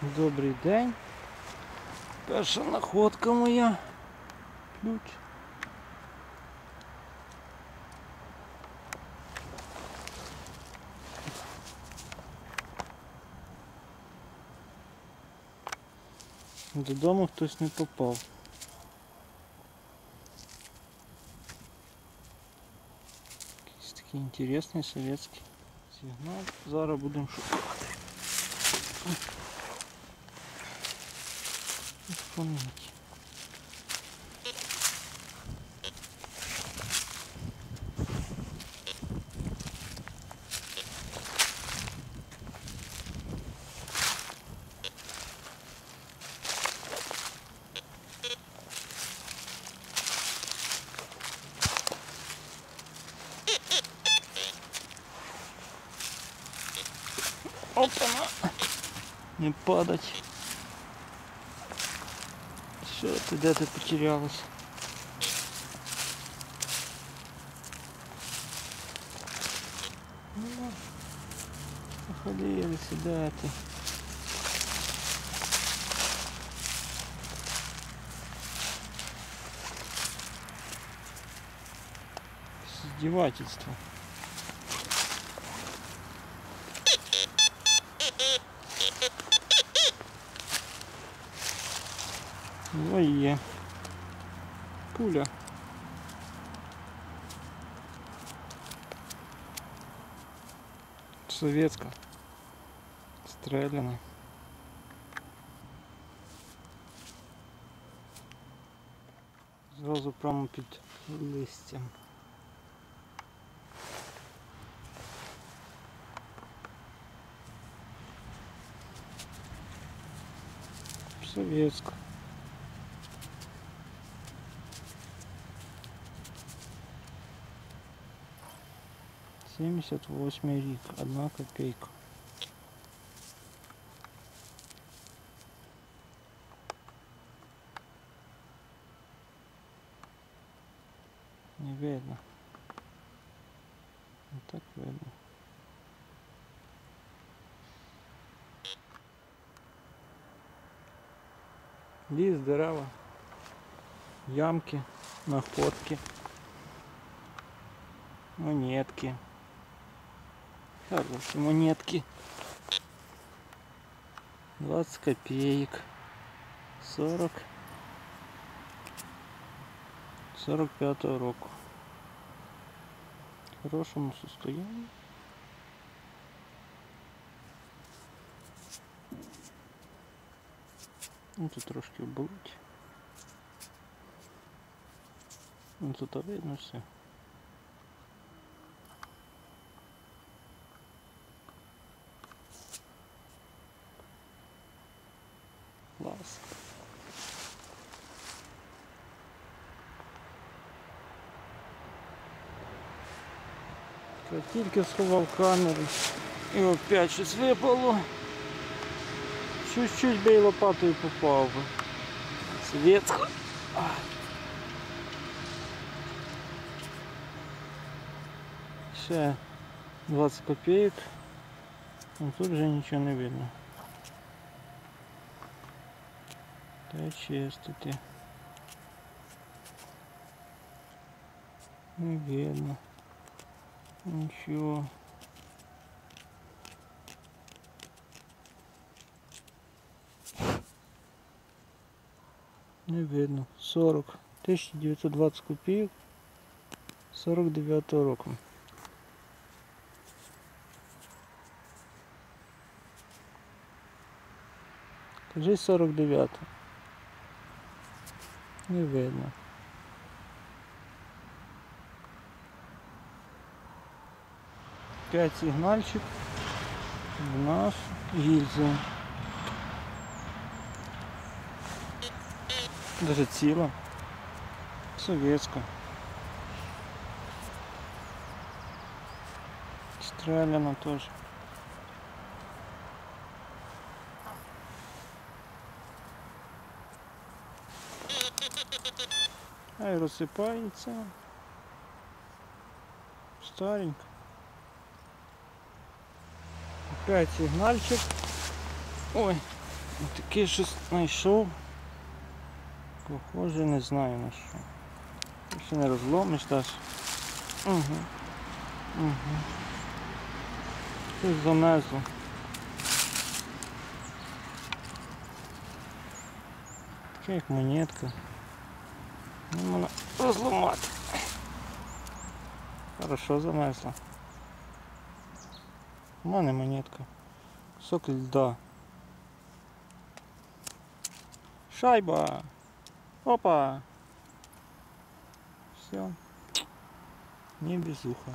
Добрий день. Перша находка моя. Ключ. Додому хтось не попав. Якийсь такий інтересний совєтський сигнал. Зараз будемо шукати. Помните. Опа! Не падать. Ти де ти потерялась? Походили сюда ты. Издевательство. Ну є. Пуля. Советська. Стреляна. Зразу прямо під листям. Советська. 78 рік, одна копейка. Не видно. Не так видно. Ліс, дерева, ямки, находки, монетки. Хорошие монетки. 20 копеек. 40. 45 року. В хорошому состоянии. Ну тут трошки оболить. Ну тут видно все. Клас. Я тільки сховав камеру і опять щось випало. Чуть-чуть би і лопатою попав би. Светко. Ще 20 копеек. Ну тут вже нічого не видно. Та чистити. Не видно. Нічого. Не видно. 40. 1920 копійок 49 року. Кажи 49. Не видно. П'ять сигнальчик. У нас гільза. Даже ціла. Советська. Стреляна теж. А й розсипається. Старенько. Опять сигнальчик. Ой, Таке щось знайшов. Похоже, не знаю на що. Ще не розломиш теж. Угу. Угу. Щось занесло. Таке як монетка. Не можна розламати. Хорошо занесло. У мене монетка. Кусок льда. Шайба. Опа. Все. Не безуха.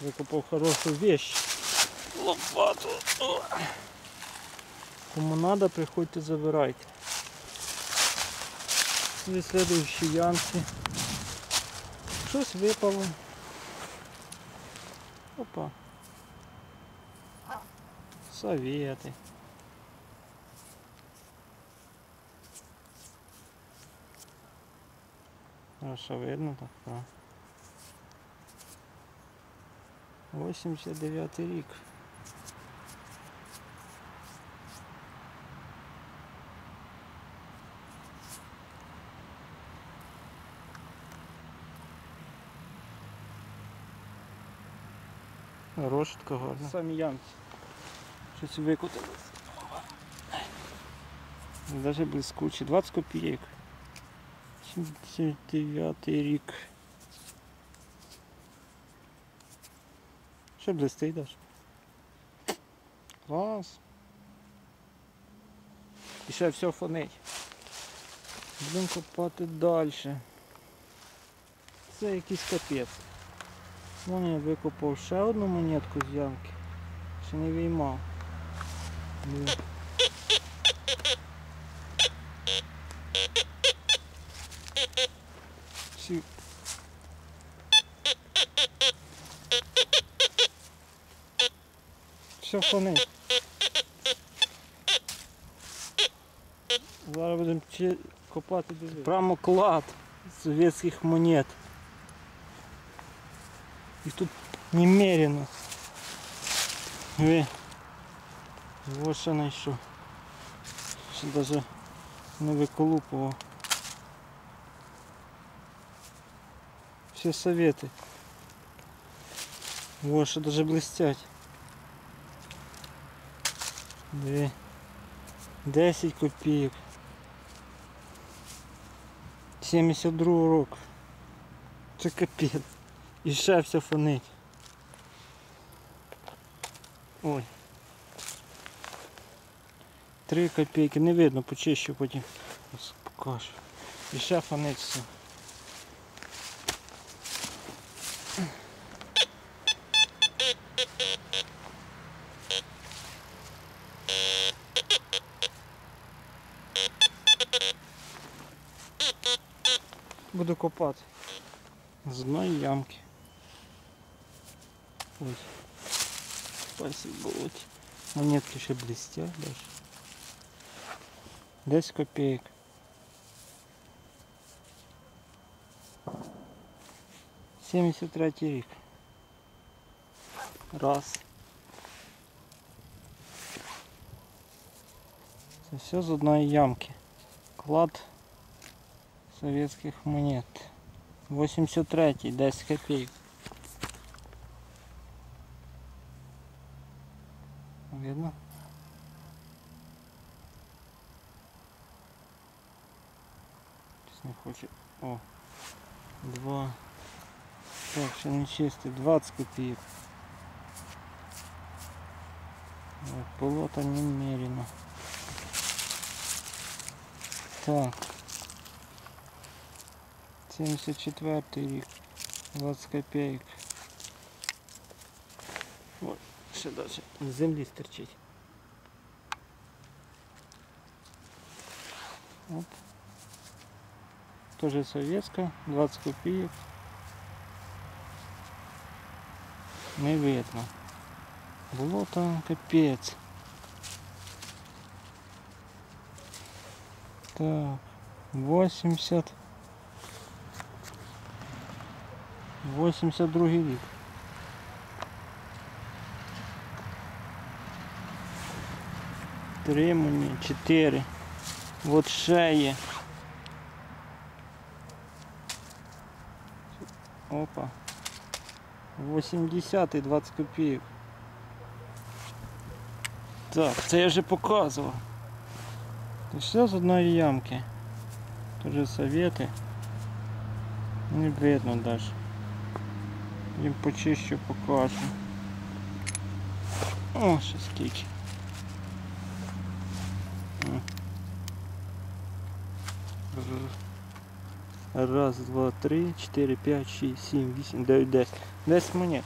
Викопав хорошу вещь. Лопату. Кому надо, приходьте, забирайте. Дві следующі ямки. Щось випало. Опа. Советы. Хорошо видно так, да. 89 рік. Решетка гарна. Самі ямки. Щось викотилось. Даже блискуче. 20 копійок. 79 рік. Ще блистить даже. Клас. І ще все фонить. Будемо копати далі. Це якийсь капець. Вон я викопав ще одну монетку з ямки. Ще не виймав. Диви. Всі. Все фонить. Зараз будемо чи- копати диви. Прямо клад совєтських монет. Їх тут немерено. Ви. Ось що знайшов. Ще навіть не виколупував. Все советы. Вот что даже блестять. Дві. 10 копійок. 72 року. Це капець. І ще все фонить. Ой. 3 копійки. Не видно, почищу потім. Ось Покажу. І ще фонить все. Буду копати. З одної ямки. Ой. Спасибо. Ось. Монетки ще блестять даже. 10 копеек. Семьдесят третій рік. Раз. Це все з одної ямки. Клад советских монет. 83 10 копеек. Видно? не хоче. О. Два. Так, ще не чистий. 20 копеек. Вот, полота немерено. Так. 74 рік. 20 копеек. Ой, ще далі. З землі стерчить. Оп. Тоже советская, 20 копеек. Не видно. Було там капець. Так, 80. 82 рік. Три мені, чотири. От ще Опа. 80 і 20 копійок. Так, це я вже показував. І все з одної ямки. Тоже совети. Не видно даже. Їм почищу покажу. О, ще скільки. Раз, два, три, чотири, п'ять, шість, сім, вісім, дев'ять, десять. Десять монет.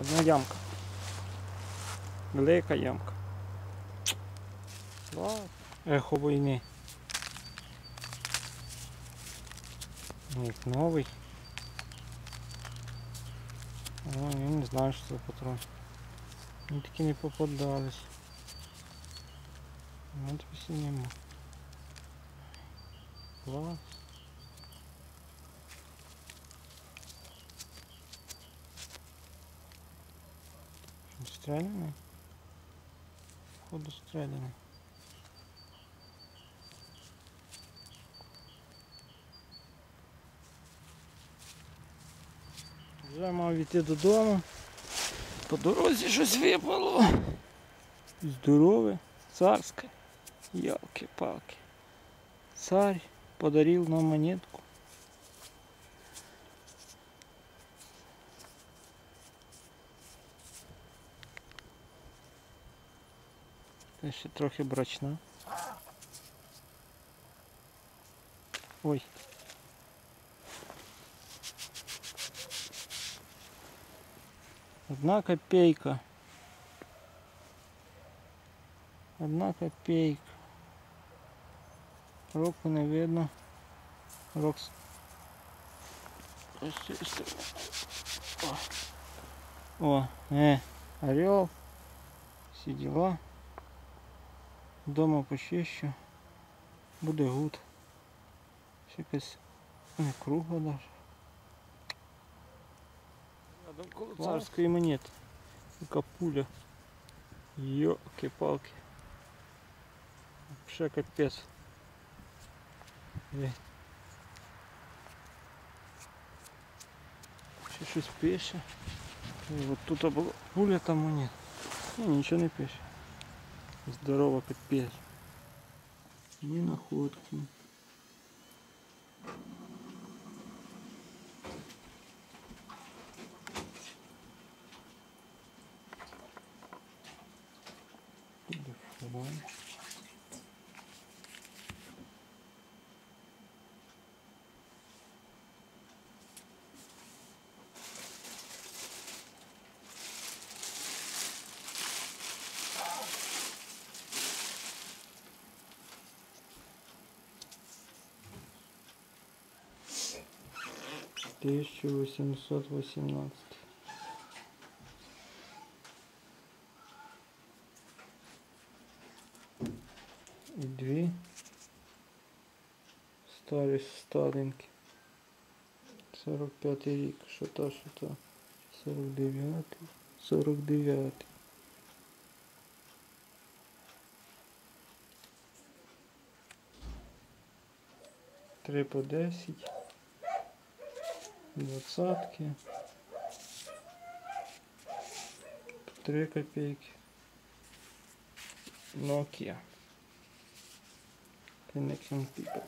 Одна ямка. Велика ямка. Клас. Ехо війни. Як новий. О, я не знаю, що це патрон. Мені такі не попадались. Ну, тобі нема. Клас. Стріляний? Походу стріляний. Вже мав йти додому. По дорозі щось випало. Здорове, царське. Ялки-палки. Царь подарил нам монетку. Ще трохи брачна. Ой. Одна копейка. Одна копейка. Року не видно. Рок. О, О, е, орел. Всі діла. Дома почищу. Буде гуд. Ще якась не кругла даже. Рядом коло царської монети. Така пуля. Йоки-палки. Ще капець. Є. Ще щось пише. І от тут була пуля там монет. Ні, нічого не пише. Здорово капець. Ні находки. 1818. И две старые старенькі. 45 рік, что то що та. 49, 49. Три по десять. Двадцатки. 3 копейки. Nokia. Connection people.